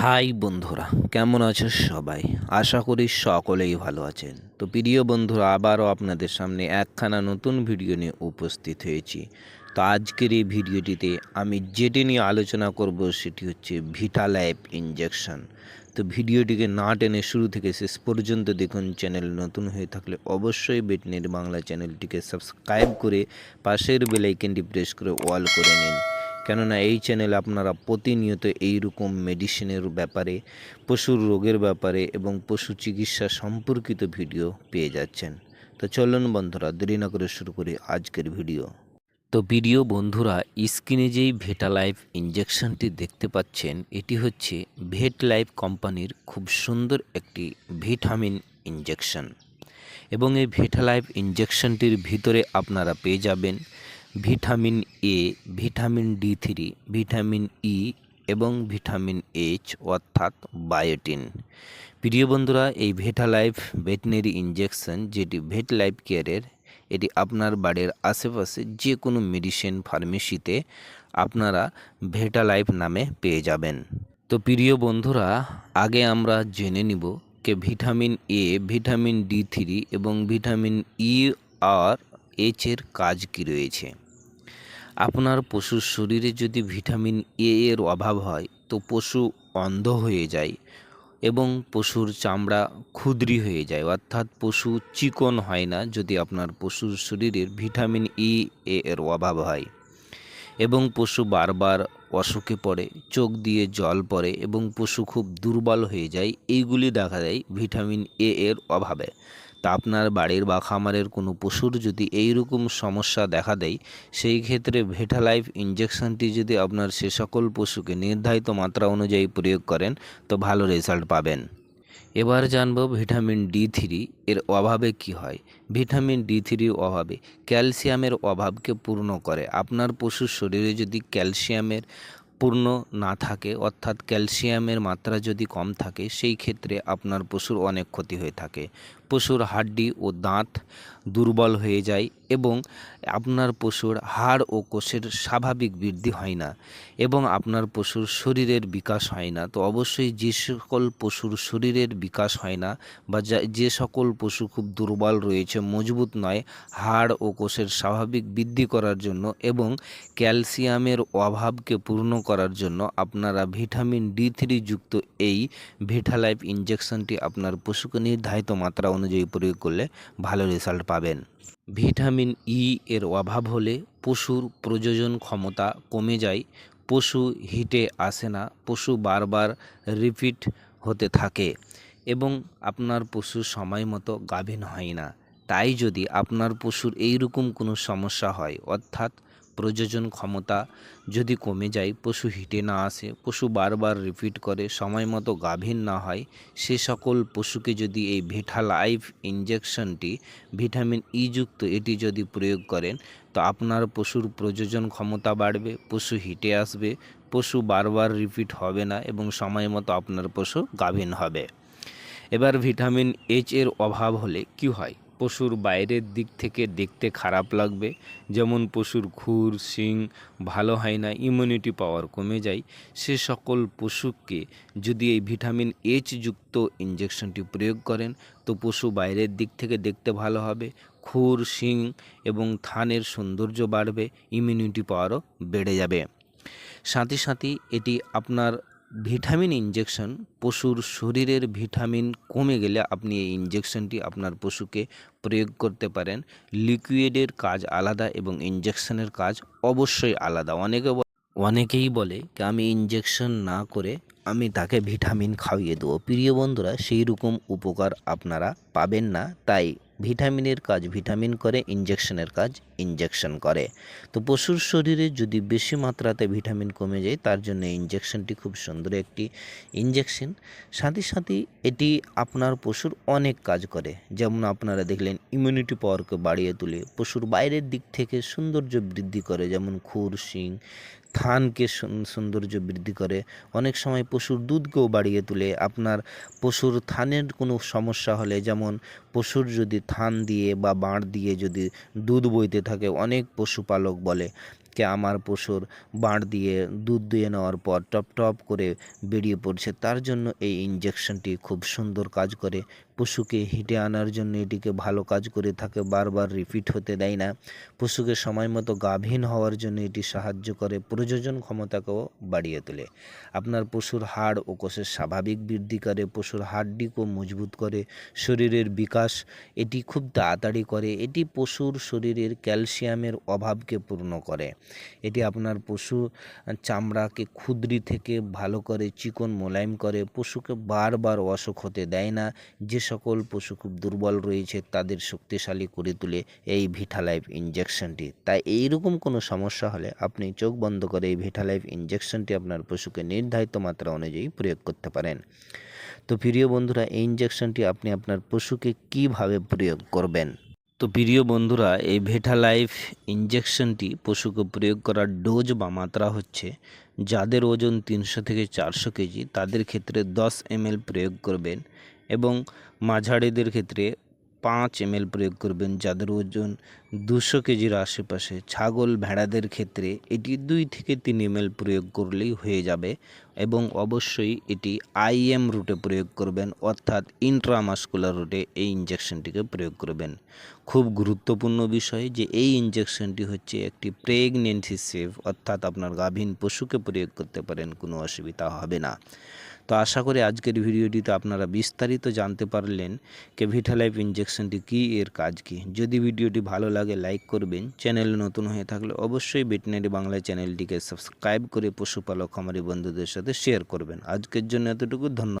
High বন্ধুরা, কেমন আছো সবাই? আশা করি সকলেই ভালো আছেন। তো প্রিয় বন্ধুরা, আবারও আপনাদের সামনে একখানা নতুন ভিডিও নিয়ে উপস্থিত হয়েছি। তো আজকের এই ভিডিওটিতে আমি যেটি নিয়ে আলোচনা করব, সেটি হচ্ছে ভিটা লাইফ ইঞ্জেকশন তো ভিডিওটিকে না টেনে শুরু থেকে শেষ পর্যন্ত দেখুন, চ্যানেল নতুন হয়ে থাকলে অবশ্যই বেটনেট বাংলা চ্যানেলটিকে সাবস্ক্রাইব করে পাশের বেলাইকেনটি প্রেস করে অল করে নিন। কেননা এই চ্যানেলে আপনারা প্রতিনিয়ত এইরকম মেডিসিনের ব্যাপারে, পশুর রোগের ব্যাপারে এবং পশু চিকিৎসা সম্পর্কিত ভিডিও পেয়ে যাচ্ছেন। তো চলুন বন্ধুরা, দেরি না করে শুরু করি আজকের ভিডিও তো ভিডিও বন্ধুরা, স্ক্রিনে যেই ভেটা লাইফ ইঞ্জেকশনটি দেখতে পাচ্ছেন, এটি হচ্ছে ভেট লাইফ কোম্পানির খুব সুন্দর একটি ভিটামিন ইঞ্জেকশন এবং এই ভেটা লাইফ ইঞ্জেকশনটির ভিতরে আপনারা পেয়ে যাবেন vitamin A vitamin D three vitamin E এবং ভিটামিন এইচ অর্থাৎ বায়োটিন প্রিয় বন্ধুরা, এই ভেটা লাইফ ভেটেনারি ইঞ্জেকশন যেটি ভেট লাইফ কেয়ারের এটি আপনার বাড়ির আশেপাশে যে কোনো মেডিসিন ফার্মেসিতে আপনারা ভেটা লাইফ নামে পেয়ে যাবেন। তো প্রিয় বন্ধুরা, আগে আমরা জেনে নিব কে vitamin A vitamin D three এবং ভিটামিন ই আর এইচ এর কাজ কী রয়েছে। আপনার পশুর শরীরে যদি ভিটামিন এ এর অভাব হয়, তো পশু অন্ধ হয়ে যায় এবং পশুর চামড়া ক্ষুদ্রি হয়ে যায়। অর্থাৎ পশু চিকন হয় না যদি আপনার পশুর শরীরের ভিটামিন ই এ এর অভাব হয় এবং পশু বারবার অসুখে পড়ে, চোখ দিয়ে জল পড়ে এবং পশু খুব দুর্বল হয়ে যায়, এইগুলি দেখা দেয় ভিটামিন এ এর অভাবে। তা আপনার বাড়ির বা খামারের কোনো পশুর যদি এই রকম সমস্যা দেখা দেয়, সেই ক্ষেত্রে ভেটালাইফ ইঞ্জেকশনটি যদি আপনার সে সকল পশুকে নির্ধারিত মাত্রা অনুযায়ী প্রয়োগ করেন, তো ভালো রেজাল্ট পাবেন। এবার জানব ভিটামিন ডি থ্রি এর অভাবে কি হয়। ভিটামিন ডি থ্রির অভাবে ক্যালসিয়ামের অভাবকে পূর্ণ করে। আপনার পশুর শরীরে যদি ক্যালসিয়ামের পূর্ণ না থাকে, অর্থাৎ ক্যালসিয়ামের মাত্রা যদি কম থাকে, সেই ক্ষেত্রে আপনার পশুর অনেক ক্ষতি হয়ে থাকে। পশুর হাড্ডি ও দাঁত দুর্বল হয়ে যায় এবং আপনার পশুর হাড় ও কোষের স্বাভাবিক বৃদ্ধি হয় না এবং আপনার পশুর শরীরের বিকাশ হয় না। তো অবশ্যই যে সকল পশুর শরীরের বিকাশ হয় না বা যে সকল পশু খুব দুর্বল রয়েছে, মজবুত নয়, হাড় ও কোষের স্বাভাবিক বৃদ্ধি করার জন্য এবং ক্যালসিয়ামের অভাবকে পূর্ণ করার জন্য আপনারা ভিটামিন ডি থ্রি যুক্ত এই ভিটালাইফ ইঞ্জেকশনটি আপনার পশুকে নির্ধারিত মাত্রা অনুযায়ী প্রয়োগ করলে ভালো রেজাল্ট পাবেন। ভিটামিন ই এর অভাব হলে পশুর প্রজনন ক্ষমতা কমে যায়, পশু হিটে আসে না, পশু বারবার রিপিট হতে থাকে এবং আপনার পশু সময় মতো গাভীন হয় না। তাই যদি আপনার পশুর এইরকম কোনো সমস্যা হয়, অর্থাৎ প্রযোজন ক্ষমতা যদি কমে যায়, পশু হিটে না আসে, পশু বারবার রিপিট করে, সময় মতো গাভীর না হয়, সে সকল পশুকে যদি এই ভেটা লাইফ ইঞ্জেকশনটি ভিটামিন ই যুক্ত এটি যদি প্রয়োগ করেন, তো আপনার পশুর প্রযোজন ক্ষমতা বাড়বে, পশু হিটে আসবে, পশু বারবার রিপিট হবে না এবং সময় মতো আপনার পশু গাভীন হবে। এবার ভিটামিন এইচ এর অভাব হলে কি হয়? পশুর বাইরের দিক থেকে দেখতে খারাপ লাগবে। যেমন পশুর খুর শিং, ভালো হয় না ইমিউনিটি পাওয়ার কমে যায়। সে সকল পশুকে যদি এই ভিটামিন এইচ যুক্ত ইঞ্জেকশনটি প্রয়োগ করেন, তো পশু বাইরের দিক থেকে দেখতে ভালো হবে। খুর শিং এবং থানের সৌন্দর্য বাড়বে ইমিউনিটি পাওয়ারও বেড়ে যাবে। সাথে সাথে এটি আপনার ভিটামিন ইঞ্জেকশন পশুর শরীরের ভিটামিন কমে গেলে আপনি এই ইঞ্জেকশনটি আপনার পশুকে প্রয়োগ করতে পারেন। লিকুইডের কাজ আলাদা এবং ইঞ্জেকশনের কাজ অবশ্যই আলাদা। অনেকে অনেকেই বলে যে আমি ইঞ্জেকশন না করে আমি তাকে ভিটামিন খাইয়ে দেবো। প্রিয় বন্ধুরা সেই রকম উপকার আপনারা পাবেন না। তাই ভিটামিনের কাজ, ভিটামিন করে ইঞ্জেকশনের কাজ ইঞ্জেকশন করে। তো পশুর শরীরে যদি বেশি মাত্রাতে ভিটামিন কমে যায়, তার জন্য ইঞ্জেকশনটি খুব সুন্দর একটি ইঞ্জেকশন সাথে সাথে এটি আপনার পশুর অনেক কাজ করে। যেমন আপনারা দেখলেন ইমিউনিটি পাওয়ারকে বাড়িয়ে তোলে, পশুর বাইরের দিক থেকে সৌন্দর্য বৃদ্ধি করে, যেমন খুর, শিং থানকে সৌন্দর্য বৃদ্ধি করে। অনেক সময় পশুর দুধকেও বাড়িয়ে তোলে। আপনার পশুর থানের কোনো সমস্যা হলে, যেমন পশুর যদি থান দিয়ে বা বাঁড় দিয়ে যদি দুধ বইতে থাকে, অনেক পশুপালক বলে কে আমার পশুর বাঁট দিয়ে দুধ দিয়ে নেওয়ার পর টপ টপ করে বেরিয়ে পড়ছে। তার জন্য এই ইঞ্জেকশনটি খুব সুন্দর কাজ করে। পশুকে হিটে আনার জন্য এটিকে ভালো কাজ করে থাকে, বারবার রিপিট হতে দেয় না। পশুকে সময় মতো গাভীন হওয়ার জন্য এটি সাহায্য করে প্রযোজন ক্ষমতাকেও বাড়িয়ে তোলে। আপনার পশুর হাড় ও কোষের স্বাভাবিক বৃদ্ধি করে, পশুর হাড্ডিকেও মজবুত করে, শরীরের বিকাশ এটি খুব তাড়াতাড়ি করে, এটি পশুর শরীরের ক্যালসিয়ামের অভাবকে পূর্ণ করে। এটি আপনার পশু চামড়াকে ক্ষুদ্রি থেকে ভালো করে চিকন মোলায়েম করে, পশুকে বারবার অসুখ হতে দেয় না, যে সকল পশু খুব দুর্বল রয়েছে, তাদের শক্তিশালী করে তুলে এই ভিটালাইফ ইঞ্জেকশনটি তাই এইরকম কোনো সমস্যা হলে আপনি চোখ বন্ধ করে এই ভিটালাইফ ইঞ্জেকশনটি আপনার পশুকে নির্ধারিত মাত্রা অনুযায়ী প্রয়োগ করতে পারেন। তো প্রিয় বন্ধুরা, এই ইঞ্জেকশনটি আপনি আপনার পশুকে কীভাবে প্রয়োগ করবেন? তো প্রিয় বন্ধুরা, এই ভেটালাইফ ইঞ্জেকশনটি পশুকে প্রয়োগ করার ডোজ বা মাত্রা হচ্ছে যাদের ওজন তিনশো থেকে চারশো কেজি, তাদের ক্ষেত্রে দশ এমএল প্রয়োগ করবেন। এবং মাঝারিদের ক্ষেত্রে পাঁচ এমএল প্রয়োগ করবেন যাদের ওজন দুশো কেজির আশেপাশে। ছাগল ভেড়াদের ক্ষেত্রে এটি দুই থেকে তিন এমএল প্রয়োগ করলেই হয়ে যাবে এবং অবশ্যই এটি আইএম রুটে প্রয়োগ করবেন, অর্থাৎ ইন্ট্রামাস্কুলার রুটে এই ইঞ্জেকশনটিকে প্রয়োগ করবেন। খুব গুরুত্বপূর্ণ বিষয় যে এই ইঞ্জেকশনটি হচ্ছে একটি প্রেগনেন্সি সেভ, অর্থাৎ আপনার গাভীন পশুকে প্রয়োগ করতে পারেন, কোনো অসুবিধা হবে না। তো আশা করি আজকের ভিডিওটিতে আপনারা বিস্তারিত জানতে পারলেন কে ভিটালাইফ ইঞ্জেকশনটি কী, এর কাজ কী। যদি ভিডিওটি ভালো লাগে, লাইক করবেন। চ্যানেল নতুন হয়ে থাকলে অবশ্যই ভেটেনারি বাংলা চ্যানেলটিকে সাবস্ক্রাইব করে পশুপালক, খামারি বন্ধুদের সাথে শেয়ার করবেন। আজকের জন্য এতটুকু, ধন্যবাদ।